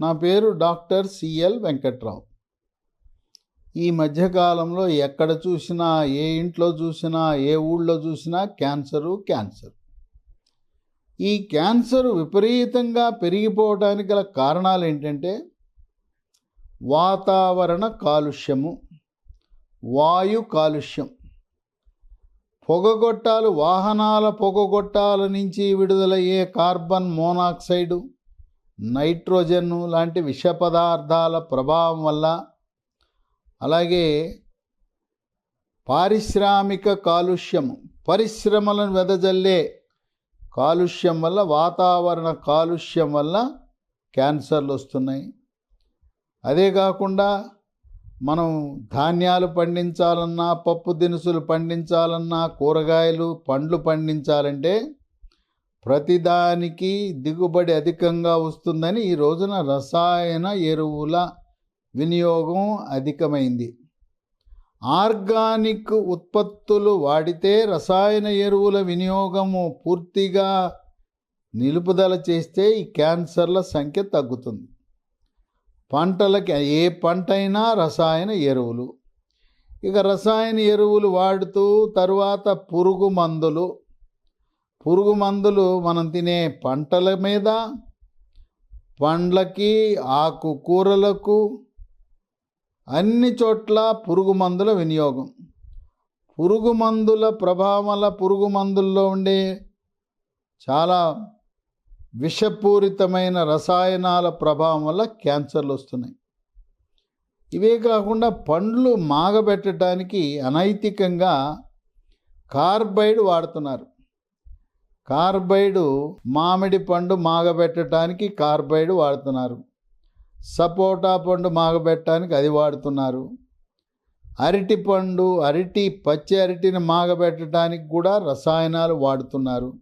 నా పేరు doctor CL Venkatrao. ఈ మధ్యకాలంలో ఎక్కడ చూసినా ఏ ఇంట్లో చూసినా ఏ ఊళ్ళో చూసినా క్యాన్సరు క్యాన్సర్. ఈ క్యాన్సర్ విపరీతంగా పెరిగిపోవడానికి గల కారణాలు ఏంటంటే వాతావరణ కాలుష్యము వాయు కాలుష్యం. పొగగొట్టాలు వాహనాల పొగగొట్టాల నుంచి విడుదలయ్యే కార్బన్ మోనాక్సైడు నైట్రోజన్ లాంటి విష పదార్థాల ప్రభావం వల్ల అలాగే పారిశ్రామిక కాలుష్యం పరిశ్రమలను వెదజల్లే కాలుష్యం వల్ల వాతావరణ కాలుష్యం వల్ల క్యాన్సర్లు వస్తున్నాయి. అదే కాకుండా మనం ధాన్యాలు పండించాలన్నా పప్పు దినుసులు పండించాలన్నా కూరగాయలు పండ్లు పండించాలంటే ప్రతిదానికి దిగుబడి అధికంగా వస్తుందని ఈ రోజున రసాయన ఎరువుల వినియోగం అధికమైంది. ఆర్గానిక్ ఉత్పత్తులు వాడితే రసాయన ఎరువుల వినియోగము పూర్తిగా నిలుపుదల చేస్తే ఈ క్యాన్సర్ల సంఖ్య తగ్గుతుంది. పంటలకి ఏ పంట అయినా రసాయన ఎరువులు. ఇక రసాయన ఎరువులు వాడుతూ తరువాత పురుగు మందులు పురుగు మందులు మనం తినే పంటల మీద పండ్లకి ఆకుకూరలకు అన్ని చోట్ల పురుగు మందుల వినియోగం. పురుగు మందుల ప్రభావం పురుగు మందుల్లో ఉండే చాలా విషపూరితమైన రసాయనాల ప్రభావం వల్ల క్యాన్సర్లు వస్తున్నాయి. ఇవే కాకుండా పండ్లు మాగబెట్టడానికి అనైతికంగా కార్బైడ్ వాడుతున్నారు. కార్బైడు మామిడి పండు మాగబెట్టడానికి కార్బైడ్ వాడుతున్నారు. సపోటా పండు మాగబెట్టడానికి అది వాడుతున్నారు. అరటి పండు అరటి పచ్చి అరటిని మాగబెట్టడానికి కూడా రసాయనాలు వాడుతున్నారు.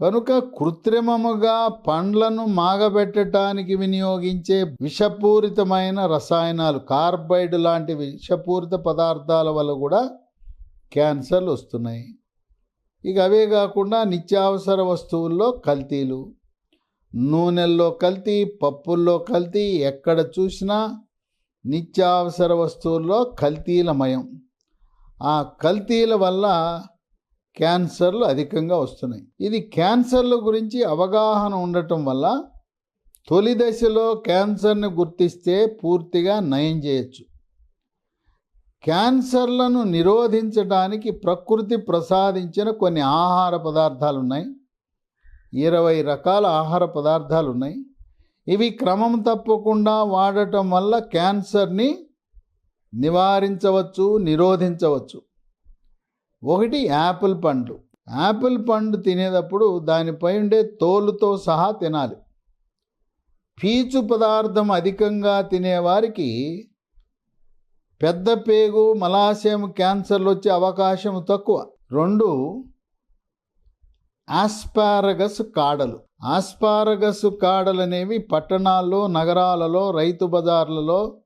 కనుక కృత్రిమముగా పండ్లను మాగబెట్టడానికి వినియోగించే విషపూరితమైన రసాయనాలు కార్బైడ్ లాంటి విషపూరిత పదార్థాల వల్ల కూడా క్యాన్సర్లు వస్తున్నాయి. ఇక అవే కాకుండా నిత్యావసర వస్తువుల్లో కల్తీలు. నూనెల్లో కల్తీ పప్పుల్లో కల్తీ ఎక్కడ చూసినా నిత్యావసర వస్తువుల్లో కల్తీలమయం ఆ కల్తీల వల్ల క్యాన్సర్లు అధికంగా వస్తున్నాయి. ఇది క్యాన్సర్ల గురించి అవగాహన ఉండటం వల్ల తొలి దశలో క్యాన్సర్ని గుర్తిస్తే పూర్తిగా నయం చేయొచ్చు. క్యాన్సర్లను నిరోధించడానికి ప్రకృతి ప్రసాదించిన కొన్ని ఆహార పదార్థాలు ఉన్నాయి ఇరవై రకాల ఆహార పదార్థాలు ఉన్నాయి ఇవి క్రమం తప్పకుండా వాడటం వల్ల క్యాన్సర్ని నివారించవచ్చు నిరోధించవచ్చు. ఒకటి యాపిల్ పండు యాపిల్ పండు తినేటప్పుడు దానిపై ఉండే తోలుతో సహా తినాలి. పీచు పదార్థం అధికంగా తినేవారికి పెద్ద పేగు మలాశయం క్యాన్సర్లు వచ్చే అవకాశం తక్కువ. రెండు ఆస్పారగస్ కాడలు. ఆస్పారగస్ కాడలు అనేవి పట్టణాల్లో నగరాలలో రైతు బజార్లలో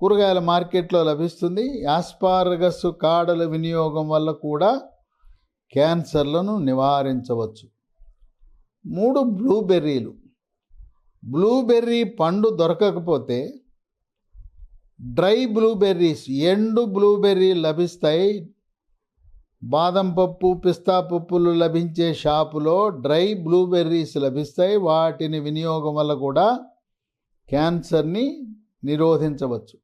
కూరగాయల మార్కెట్లో లభిస్తుంది. ఆస్పారగస్ కాడల వినియోగం వల్ల కూడా క్యాన్సర్లను నివారించవచ్చు. మూడు బ్లూబెర్రీలు. బ్లూబెర్రీ పండు దొరకకపోతే డ్రై బ్లూబెర్రీస్ ఎండు బ్లూబెర్రీ లభిస్తాయి. బాదం పప్పు పిస్తా పప్పులు లభించే షాపులో డ్రై బ్లూబెర్రీస్ లభిస్తాయి. వాటిని వినియోగం వల్ల కూడా క్యాన్సర్ని నిరోధించవచ్చు.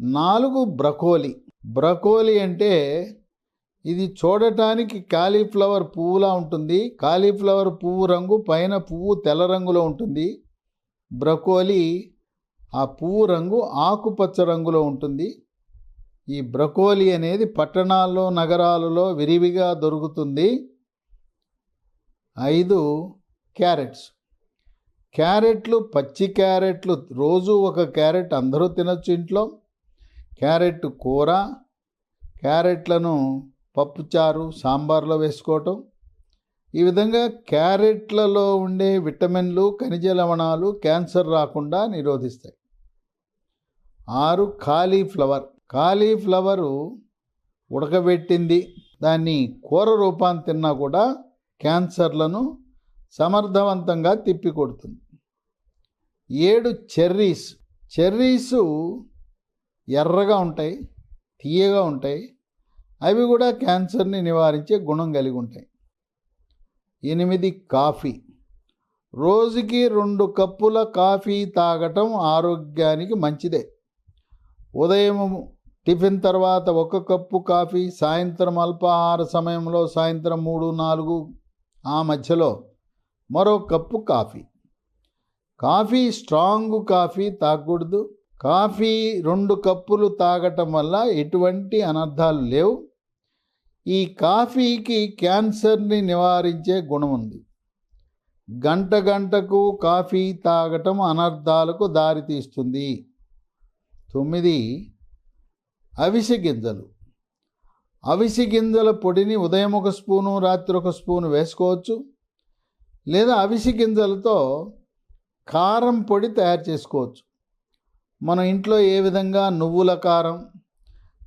నాలుగు బ్రకోలి. బ్రకోలి అంటే ఇది చూడటానికి కాలీఫ్లవర్ పువ్వులా ఉంటుంది. కాలీఫ్లవర్ పువ్వు రంగు పైన పువ్వు తెల్ల రంగులో ఉంటుంది. బ్రకోలీ ఆ పువ్వు రంగు ఆకుపచ్చ రంగులో ఉంటుంది. ఈ బ్రకోలి అనేది పట్టణాల్లో నగరాలలో విరివిగా దొరుకుతుంది. ఐదు క్యారెట్స్. క్యారెట్లు పచ్చి క్యారెట్లు రోజు ఒక క్యారెట్ అందరూ తినొచ్చు ఇంట్లో. క్యారెట్ కూర క్యారెట్లను పప్పుచారు సాంబార్లో వేసుకోవటం. ఈ విధంగా క్యారెట్లలో ఉండే విటమిన్లు ఖనిజ లవణాలు క్యాన్సర్ రాకుండా నిరోధిస్తాయి. ఆరు కాలీఫ్లవర్. కాలీఫ్లవరు ఉడకబెట్టింది. దాన్ని కూర రూపాన్ని తిన్నా కూడా క్యాన్సర్లను సమర్థవంతంగా తిప్పికొడుతుంది. ఏడు చెర్రీస్. చెర్రీసు ఎర్రగా ఉంటాయి తీయగా ఉంటాయి. అవి కూడా క్యాన్సర్ని నివారించే గుణం కలిగి ఉంటాయి. ఎనిమిది కాఫీ. రోజుకి రెండు కప్పుల కాఫీ తాగటం ఆరోగ్యానికి మంచిదే. ఉదయం టిఫిన్ తర్వాత ఒక కప్పు కాఫీ సాయంత్రం అల్పాహార సమయంలో సాయంత్రం మూడు నాలుగు ఆ మధ్యలో మరో cup coffee. Coffee strong coffee తాగకూడదు. కాఫీ రెండు కప్పులు తాగటం వల్ల ఎటువంటి అనర్థాలు లేవు. ఈ కాఫీకి క్యాన్సర్ని నివారించే గుణం ఉంది. గంట గంటకు కాఫీ తాగటం అనర్థాలకు దారితీస్తుంది. తొమ్మిది అవిసె గింజలు. అవిసె గింజల పొడిని ఉదయం ఒక స్పూను రాత్రి ఒక స్పూను వేసుకోవచ్చు. లేదా అవిసె గింజలతో కారం పొడి తయారు చేసుకోవచ్చు. మన ఇంట్లో ఏ విధంగా నువ్వుల కారం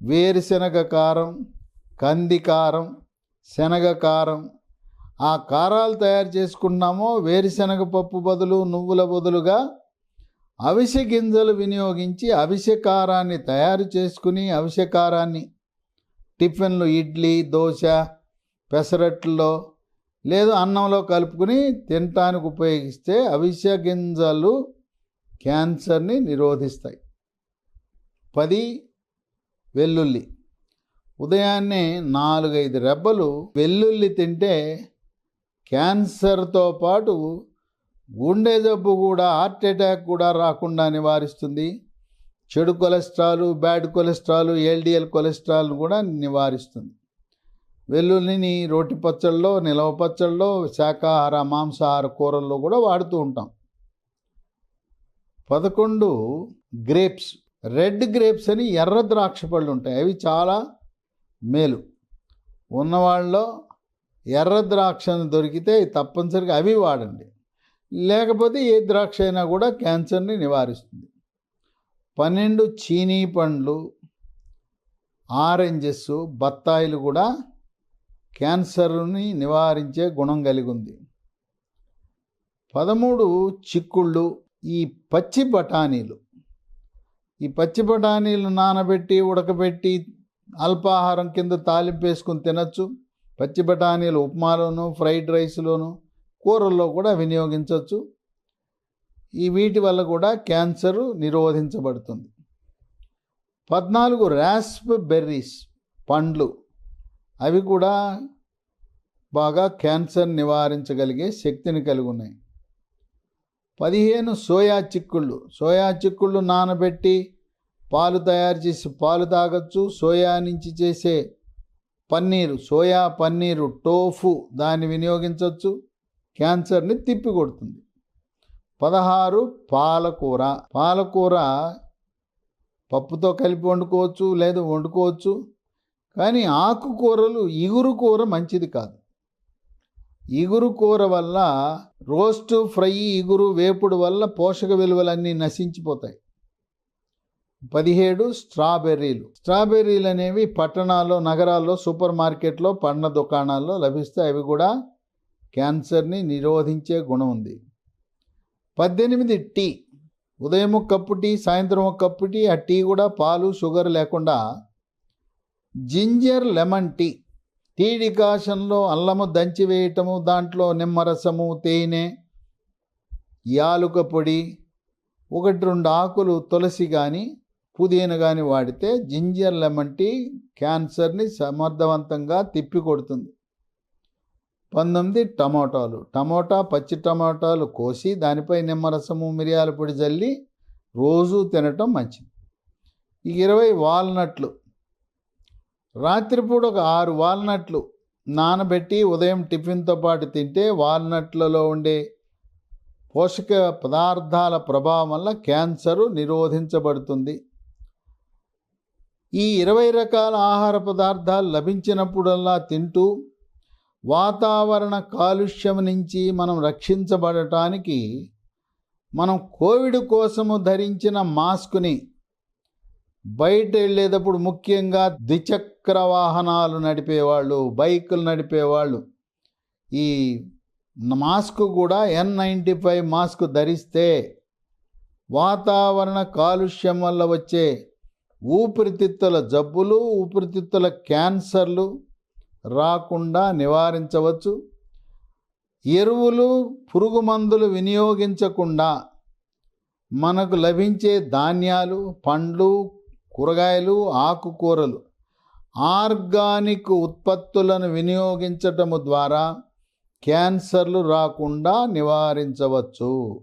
వేరుశనగ కారం కంది కారం శనగ కారం ఆ కారాలు తయారు చేసుకున్నామో వేరుశనగ పప్పు బదులు నువ్వుల బదులుగా అవిసె గింజలు వినియోగించి అవిసెకారాన్ని తయారు చేసుకుని అవిసెకారాన్ని టిఫిన్లు ఇడ్లీ దోశ పెసరట్లో లేదు అన్నంలో కలుపుకుని తినటానికి ఉపయోగిస్తే అవిసె గింజలు క్యాన్సర్ని నిరోధిస్తాయి. పది వెల్లుల్లి. ఉదయాన్నే నాలుగైదు రెబ్బలు వెల్లుల్లి తింటే క్యాన్సర్తో పాటు గుండె జబ్బు కూడా హార్ట్ అటాక్ కూడా రాకుండా నివారిస్తుంది. చెడు cholesterol bad cholesterol L D L cholesterol కూడా నివారిస్తుంది. వెల్లుల్లిని రోటి పచ్చళ్ళలో నిలవ పచ్చళ్ళలో శాకాహార మాంసాహార కూరల్లో కూడా వాడుతూ ఉంటాం. పదకొండు గ్రేప్స్. రెడ్ గ్రేప్స్ అని ఎర్ర ద్రాక్ష పళ్ళు ఉంటాయి. అవి చాలా మేలు. ఉన్నవాళ్ళలో ఎర్ర ద్రాక్షను దొరికితే తప్పనిసరిగా అవి వాడండి. లేకపోతే ఏ ద్రాక్ష అయినా కూడా క్యాన్సర్ని నివారిస్తుంది. పన్నెండు చీనీ పండ్లు ఆరెంజెస్ బత్తాయిలు కూడా క్యాన్సర్ని నివారించే గుణం కలిగి ఉంది. పదమూడు చిక్కుళ్ళు ఈ పచ్చి బఠానీలు. ఈ పచ్చి బఠానీలు నానబెట్టి ఉడకబెట్టి అల్పాహారం కింద తాలింపేసుకుని తినచ్చు. పచ్చి బఠానీలు ఉప్మాలోను ఫ్రైడ్ రైస్లోను కూరల్లో కూడా వినియోగించవచ్చు. ఈ వీటి వల్ల కూడా క్యాన్సర్ నిరోధించబడుతుంది. పద్నాలుగు ర్యాస్ప్ బెర్రీస్ పండ్లు అవి కూడా బాగా క్యాన్సర్ నివారించగలిగే శక్తిని కలిగి ఉన్నాయి పదిహేను సోయా చిక్కుళ్ళు సోయా చిక్కుళ్ళు నానబెట్టి పాలు తయారు చేసి పాలు తాగొచ్చు. సోయా నుంచి చేసే పన్నీరు సోయా పన్నీరు టోఫు దాన్ని వినియోగించవచ్చు క్యాన్సర్ని తిప్పికొడుతుంది. పదహారు పాలకూర. పాలకూర పప్పుతో కలిపి వండుకోవచ్చు లేదా వండుకోవచ్చు. కానీ ఆకుకూరలు ఇగురు కూర మంచిది కాదు. ఇగురు కూర వల్ల రోస్ట్ ఫ్రై ఇగురు వేపుడు వల్ల పోషక విలువలన్నీ నశించిపోతాయి. పదిహేడు స్ట్రాబెర్రీలు. స్ట్రాబెర్రీలు అనేవి పట్టణాల్లో నగరాల్లో సూపర్ మార్కెట్లో పండ్ల దుకాణాల్లో లభిస్తాయి అవి కూడా క్యాన్సర్ని నిరోధించే గుణం ఉంది. పద్దెనిమిది టీ ఉదయం ఒక కప్పు టీ సాయంత్రం ఒక కప్పు టీ ఆ టీ కూడా పాలు షుగర్ లేకుండా జింజర్ లెమన్ టీ. టీ డికాషన్లో అల్లము దంచి వేయటము దాంట్లో నిమ్మరసము తేనె యాలుక పొడి ఒకటి రెండు ఆకులు తులసి కానీ పుదీనా కానీ వాడితే జింజర్ లెమన్ టీ క్యాన్సర్ని సమర్థవంతంగా తిప్పికొడుతుంది పంతొమ్మిది టమాటాలు. టమాటా పచ్చి టమాటాలు కోసి దానిపై నిమ్మరసము మిరియాల పొడి జల్లి రోజు తినటం మంచిది. ఈ ఇరవై వాల్నట్లు. రాత్రిపూట ఒక ఆరు వాల్నట్లు నానబెట్టి ఉదయం టిఫిన్తో పాటు తింటే వాల్నట్లలో ఉండే పోషక పదార్థాల ప్రభావం వల్ల క్యాన్సరు నిరోధించబడుతుంది. ఈ ఇరవై రకాల ఆహార పదార్థాలు లభించినప్పుడల్లా తింటూ వాతావరణ కాలుష్యం నుంచి మనం రక్షించబడటానికి మనం కోవిడ్ కోసము ధరించిన మాస్క్ని బయట వెళ్ళేటప్పుడు ముఖ్యంగా ద్విచక్ర వాహనాలు నడిపేవాళ్ళు బైకులు నడిపేవాళ్ళు. ఈ మాస్క్ కూడా ఎన్ నైంటీ ఫైవ్ మాస్క్ ధరిస్తే వాతావరణ కాలుష్యం వల్ల వచ్చే ఊపిరితిత్తుల జబ్బులు ఊపిరితిత్తుల క్యాన్సర్లు రాకుండా నివారించవచ్చు. ఎరువులు పురుగు మందులు వినియోగించకుండా మనకు లభించే ధాన్యాలు పండ్లు కూరగాయలు ఆకుకూరలు ఆర్గానిక్ ఉత్పత్తులను వినియోగించటము ద్వారా క్యాన్సర్లు రాకుండా నివారించవచ్చు.